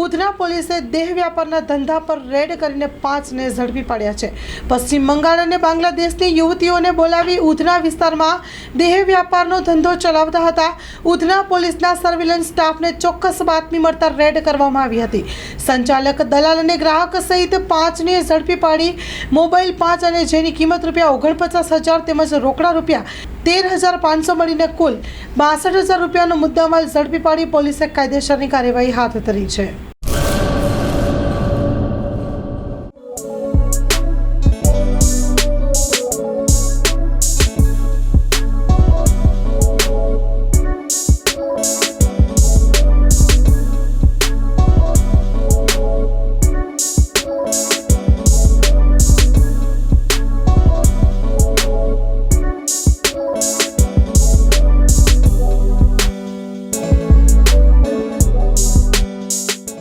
ઉધના પોલીસે દેહ વ્યાપારના ધંધા પર રેડ કરીને પાંચને ઝડપી પાડ્યા છે. પશ્ચિમ બંગાળ અને બાંગ્લાદેશની યુવતીઓને બોલાવી ઉધના વિસ્તારમાં દેહ વ્યાપારનો ધંધો ચલાવતા હતા. ઉધના પોલીસના સર્વેલન્સ સ્ટાફને ચોક્કસ બાતમી મળતા રેડ કરવામાં આવી હતી. સંચાલક દલાલ અને ગ્રાહક સહિત પાંચને ઝડપી પાડી મોબાઈલ પાંચ અને જેની કિંમત રૂપિયા ઓગણપચાસ હજાર તેમજ રોકડા રૂપિયા તેર હજાર પાંચસો મળીને કુલ બાસઠ હજાર રૂપિયાનો મુદ્દામાલ ઝડપી પાડી પોલીસે કાયદેસરની કાર્યવાહી હાથ ધરી છે.